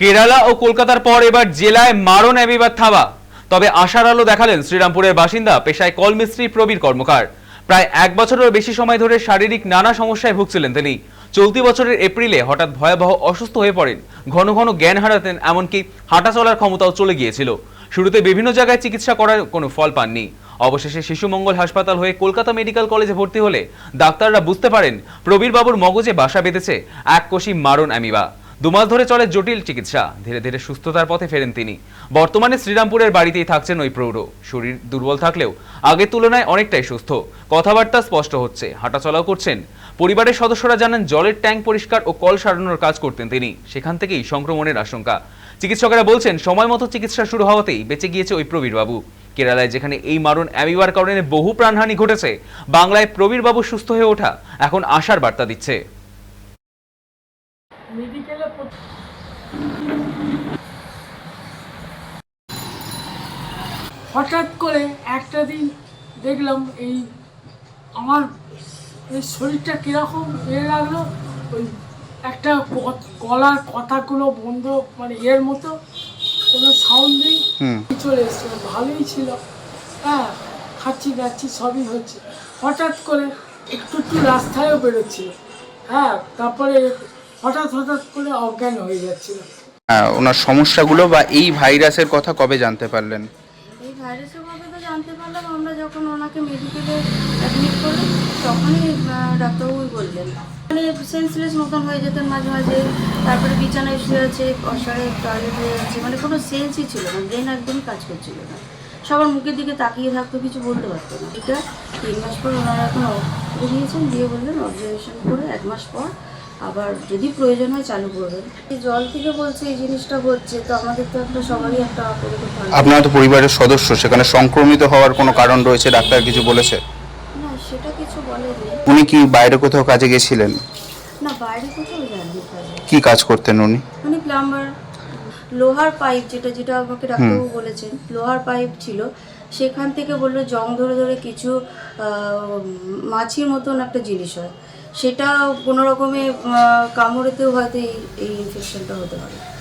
কেরালা ও কলকাতার পর এবার জেলায় মারণ অ্যামিবার থাবা। তবে আশার আলো দেখালেন শ্রীরামপুরের বাসিন্দা, পেশায় কলমিস্ত্রি, প্রবীর কর্মকার। প্রায় এক বছরের বেশি সময় ধরে শারীরিক নানা সমস্যায় ভুগছিলেন তিনি। চলতি বছরের এপ্রিলে হঠাৎ ভয়াবহ অসুস্থ হয়ে পড়েন। ঘন ঘন জ্ঞান হারাতেন, এমনকি হাঁটা চলার ক্ষমতাও চলে গিয়েছিল। শুরুতে বিভিন্ন জায়গায় চিকিৎসা করার কোনো ফল পাননি। অবশেষে শিশু মঙ্গল হাসপাতাল হয়ে কলকাতা মেডিকেল কলেজে ভর্তি হলে ডাক্তাররা বুঝতে পারেন প্রবীর বাবুর মগজে বাসা বেঁধেছে এক কোষী মারণ অ্যামিবা। দুমাস ধরে চলে জটিল চিকিৎসা। ধীরে ধীরে সুস্থতার পথে ফেরেন তিনি। বর্তমানে শ্রীরামপুরের বাড়িতেই থাকছেন ওই প্রৌঢ়। শরীর দুর্বল থাকলেও আগের তুলনায় অনেকটাই সুস্থ। কথাবার্তা স্পষ্ট হচ্ছে। হাঁটাচলাও করছেন। পরিবারের সদস্যরা জানান, জলের ট্যাঙ্ক পরিষ্কার ও কল সারানোর কাজ করতেন তিনি। সেখান থেকেই সংক্রমণের আশঙ্কা। চিকিৎসকেরা বলছেন, সময় মতো চিকিৎসা শুরু হওয়াতেই বেঁচে গিয়েছে ওই প্রবীর বাবু কেরালায় যেখানে এই মারণ অ্যামিবার কারণে বহু প্রাণহানি ঘটেছে, বাংলায় প্রবীর বাবু সুস্থ হয়ে ওঠা এখন আশার বার্তা দিচ্ছে। মেডিকেলে হঠাৎ করে একটা দিন দেখলাম এই আমার এই শরীরটা কীরকম এ লাগল ওই একটা গলার কথাগুলো বন্ধ মানে এর মতো কোনো সাউন্ড নেই। চলে এসেছিল ভালোই ছিল। হ্যাঁ খাচ্ছি দাচ্ছি সবই হচ্ছে। হঠাৎ করে একটু একটু রাস্তায়ও বেরোচ্ছিল। হ্যাঁ তারপরে হঠাৎ হঠাৎ করে অজ্ঞান হয়ে যাচ্ছিল। হ্যাঁ, ওনার সমস্যাগুলো বা এই ভাইরাসের কথা কবে জানতে পারলেন? এই ভাইরাসের কথা তো জানতে পারলাম আমরা যখন ওনাকে মেডিকেলে অ্যাডমিট করি তখনই আহ, ডাক্তারবাবুই বললেন। মানে সেন্সলেস মতন হয়ে যেতেন মাঝে মাঝে তারপরে বিছানায় শুয়ে আছে অসারে টয়লেট হয়ে যাচ্ছে মানে কোনো সেন্সই ছিল না ব্রেন একদমই কাজ করছিল না। সবার মুখের দিকে তাকিয়ে থাকতো কিছু বলতে পারতো না। এটা তিন মাস পর ওনারা এখন বেরিয়েছেন দিয়ে বললেন অবজারভেশন করে এক মাস পর আবার যদি প্রয়োজন হয় চালু করবেন। এই জল থেকে বলছে এই জিনিসটা হচ্ছে তো আমাদের তো একটা সবারই একটা ভালো তো পরিবারের সদস্য সেখানে সংক্রমিত হওয়ার কোনো কারণ রয়েছে? ডাক্তার কিছু বলেছে? না সেটা কিছু বলেনি। উনি কি বাইরে কোথাও কাজে গেছিলেন না বাইরে কোথাও যাননি কি কাজ করতেন উনি? মানে প্লাম্বার। লোহার পাইপ যেটা যেটা আমাকে ডাক্তারবাবু বলেছেন লোহার পাইপ ছিল। সেখান থেকে বলল জং ধরে ধরে কিছু মাছির মতন একটা জিনিস হয়। সেটা কোনো রকমে কামড়েতেও হয়তো এই এই ইনফেকশনটা হতে পারে।